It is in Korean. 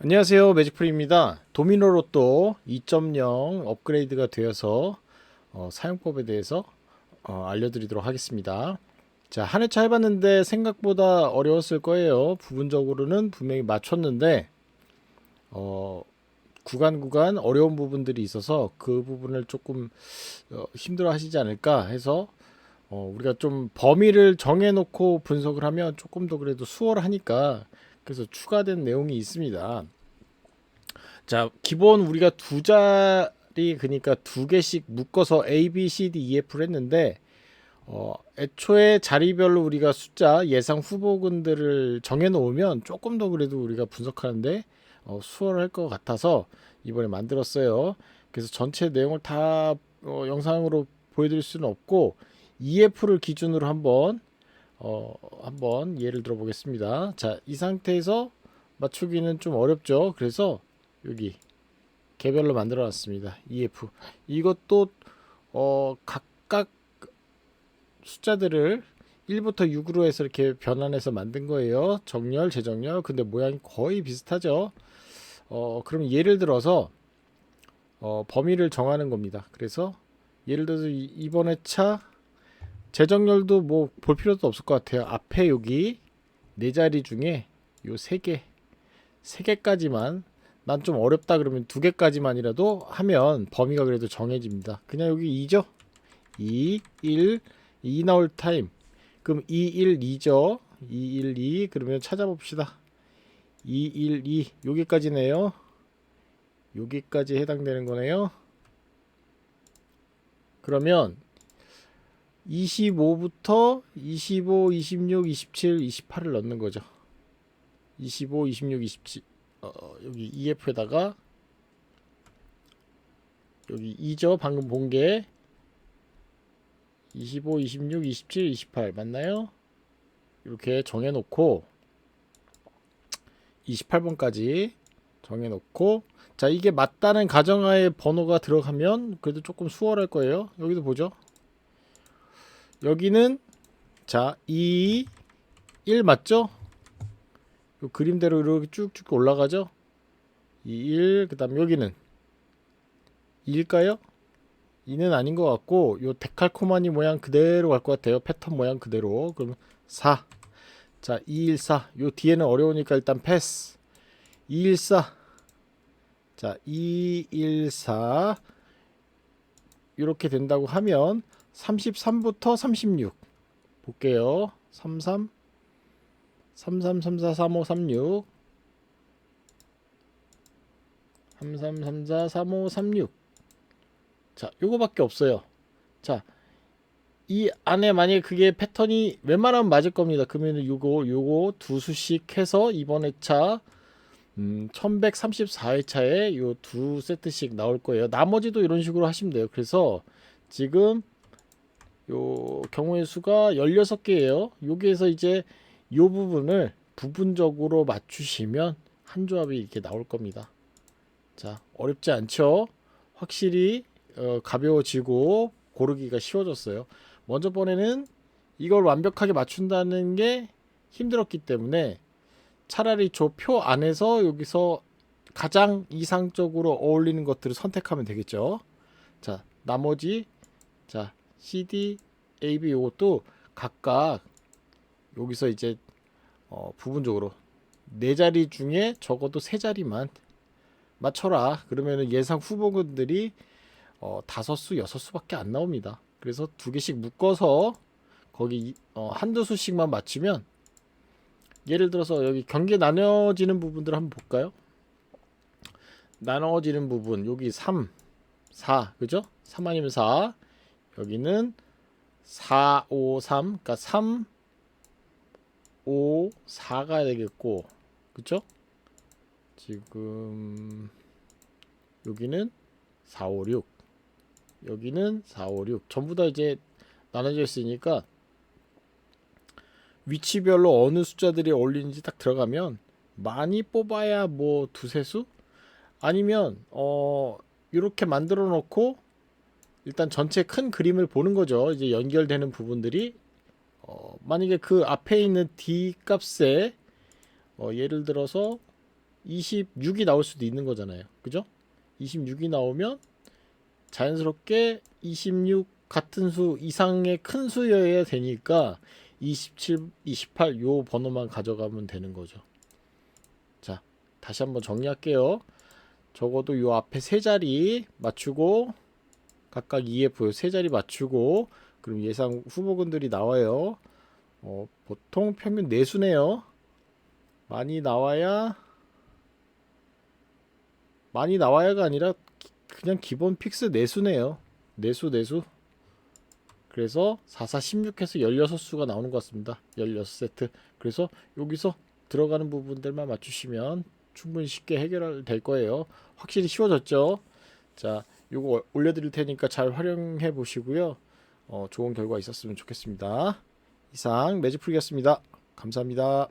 안녕하세요. 매직프리입니다. 도미노 로또 2.0 업그레이드가 되어서 어, 사용법에 대해서 어, 알려드리도록 하겠습니다. 자 한 회차 해봤는데 생각보다 어려웠을 거예요. 부분적으로는 분명히 맞췄는데 어, 구간 구간 어려운 부분들이 있어서 그 부분을 조금 어, 힘들어 하시지 않을까 해서 어, 우리가 좀 범위를 정해놓고 분석을 하면 조금 더 그래도 수월하니까 그래서 추가된 내용이 있습니다. 자, 기본 우리가 두 자리 그러니까 두 개씩 묶어서 A, B, C, D, E, F를 했는데 어, 애초에 자리별로 우리가 숫자 예상 후보군들을 정해 놓으면 조금 더 그래도 우리가 분석하는데 어, 수월할 것 같아서 이번에 만들었어요. 그래서 전체 내용을 다 어, 영상으로 보여드릴 수는 없고 EF를 기준으로 한번 어, 한번 예를 들어 보겠습니다. 자, 이 상태에서 맞추기는 좀 어렵죠. 그래서 여기 개별로 만들어 놨습니다. EF. 이것도 어, 각각 숫자들을 1부터 6으로 해서 이렇게 변환해서 만든 거예요. 정렬, 재정렬. 근데 모양이 거의 비슷하죠. 어, 그럼 예를 들어서 어, 범위를 정하는 겁니다. 그래서 예를 들어서 이- 이번 회차 재정렬도 뭐 볼 필요도 없을 것 같아요. 앞에 여기 네 자리 중에 요 세 개, 세 개까지만 난 좀 어렵다 그러면 두 개까지만이라도 하면 범위가 그래도 정해집니다. 그냥 여기 2죠? 2, 1, 2 나올 타임. 그럼 2, 1, 2죠? 2, 1, 2 그러면 찾아봅시다. 2, 1, 2 여기까지네요. 여기까지 해당되는 거네요. 그러면 25부터 25, 26, 27, 28을 넣는 거죠. 25, 26, 27. 어, 여기 EF에다가 여기 2죠. 방금 본 게 25, 26, 27, 28 맞나요? 이렇게 정해 놓고 28번까지 정해 놓고 자, 이게 맞다는 가정하에 번호가 들어가면 그래도 조금 수월할 거예요. 여기도 보죠. 여기는 자, 2 1 맞죠? 요 그림대로 이렇게 쭉쭉 올라가죠? 2 1 그 다음 여기는 2일까요? 2는 아닌 것 같고 요 데칼코마니 모양 그대로 갈 것 같아요. 패턴 모양 그대로. 그러면 4. 자, 214. 요 뒤에는 어려우니까 일단 패스. 214. 자, 214. 이렇게 된다고 하면 33부터 36 볼게요. 33 33 34 35 36 33 34 35 36 자, 요거밖에 없어요. 자, 이 안에 만약에 그게 패턴이 웬만하면 맞을 겁니다. 그러면 요거 요거 두 수씩 해서 이번 회차 음, 1134회차에 요 두 세트씩 나올 거예요. 나머지도 이런 식으로 하시면 돼요. 그래서 지금 요 경우의 수가 16개예요. 여기에서 이제 요 부분을 부분적으로 맞추시면 한 조합이 이렇게 나올 겁니다. 자, 어렵지 않죠? 확실히 어, 가벼워지고 고르기가 쉬워졌어요. 먼저 번에는 이걸 완벽하게 맞춘다는 게 힘들었기 때문에 차라리 저 표 안에서 여기서 가장 이상적으로 어울리는 것들을 선택하면 되겠죠. 자, 나머지 자, CD, AB 요것도 각각 여기서 이제 어, 부분적으로 네 자리 중에 적어도 세 자리만 맞춰라. 그러면은 예상 후보군들이 어, 다섯 수, 여섯 수밖에 안 나옵니다. 그래서 두 개씩 묶어서 거기 어, 한두 수씩만 맞추면 예를 들어서 여기 경계 나눠지는 부분들 한번 볼까요? 나눠지는 부분 여기 3, 4 그죠? 3 아니면 4 여기는 4, 5, 3 그러니까 3, 5, 4가 되겠고 그죠? 지금 여기는 4, 5, 6 여기는 4, 5, 6 전부 다 이제 나눠져 있으니까 위치별로 어느 숫자들이 어울리는지 딱 들어가면 많이 뽑아야 뭐 두세 수 아니면 어 이렇게 만들어 놓고 일단 전체 큰 그림을 보는 거죠. 이제 연결되는 부분들이 어 만약에 그 앞에 있는 D 값에 어 예를 들어서 26이 나올 수도 있는 거잖아요. 그죠? 26이 나오면 자연스럽게 26 같은 수 이상의 큰 수여야 되니까 27, 28 요 번호만 가져가면 되는 거죠. 자, 다시 한번 정리할게요. 적어도 요 앞에 세 자리 맞추고 각각 EF 세 자리 맞추고 그럼 예상 후보군들이 나와요. 어, 보통 평균 내수네요. 많이 나와야 많이 나와야가 아니라 기- 그냥 기본 픽스 내수네요. 내수 내수. 그래서 44 16해서 16수가 나오는 것 같습니다. 16세트. 그래서 여기서 들어가는 부분들만 맞추시면 충분히 쉽게 해결될 거예요. 확실히 쉬워졌죠. 자, 요거 올려드릴 테니까 잘 활용해 보시고요. 어, 좋은 결과 있었으면 좋겠습니다. 이상 매직풀이었습니다. 감사합니다.